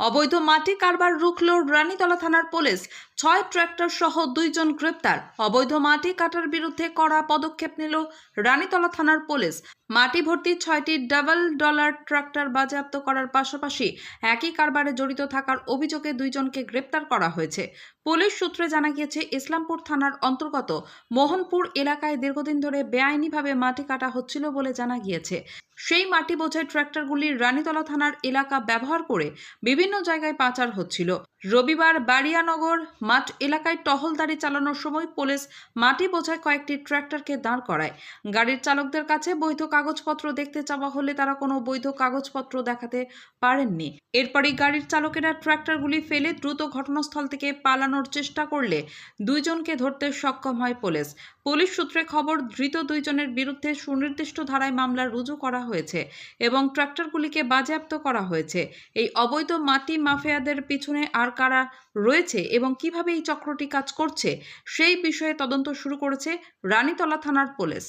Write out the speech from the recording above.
অবৈধ মাটি কারবার রুখল রানীতলা থানার পুলিশ। ছয় ট্র্যাক্টর সহ দুইজন গ্রেপ্তার। অবৈধ মাটি কাটার বিরুদ্ধে কড়া পদক্ষেপ নিল রানীতলা থানার পুলিশ। মাটি ভর্তি ছয়টি ডাবল ডলার ট্রাক্টর বাজেয়াপ্ত করার পাশাপাশি একই কারবারে জড়িত থাকার অভিযোগে দুইজনকে গ্রেপ্তার করা হয়েছে। পুলিশ সূত্রে জানা গিয়েছে, ইসলামপুর থানার অন্তর্গত মোহনপুর এলাকায় দীর্ঘদিন ধরে বেআইনিভাবে মাটি কাটা হচ্ছিল বলে জানা গিয়েছে। সেই মাটি বোঝাই ট্র্যাক্টরগুলি রানীতলা থানার এলাকা ব্যবহার করে বিভিন্ন জায়গায় পাচার হচ্ছিল। রবিবার বাড়িয়ানগর মাঠ এলাকায় টহলদারি চালানোর সময় পুলিশ মাটি বোঝায় কয়েকটি ট্র্যাক্টরকে দাঁড় করায়। গাড়ির চালকদের কাছে বৈধ কাগজপত্র দেখতে চাওয়া হলে তারা কোনো বৈধ কাগজপত্র দেখাতে পারেননি। এরপরই গাড়ির চালকেরা ট্র্যাক্টরগুলি ফেলে দ্রুত ঘটনাস্থল থেকে পালানোর চেষ্টা করলে দুইজনকে ধরতে সক্ষম হয় পুলিশ। পুলিশ সূত্রে খবর, ধৃত দুইজনের বিরুদ্ধে সুনির্দিষ্ট ধারায় মামলা রুজু করা হয়েছে এবং ট্র্যাক্টরগুলিকে বাজেয়াপ্ত করা হয়েছে। এই অবৈধ মাটি মাফিয়াদের পিছনে আর কারা রয়েছে এবং কীভাবে এই চক্রটি কাজ করছে, সেই বিষয়ে তদন্ত শুরু করেছে রানীতলা থানার পুলিশ।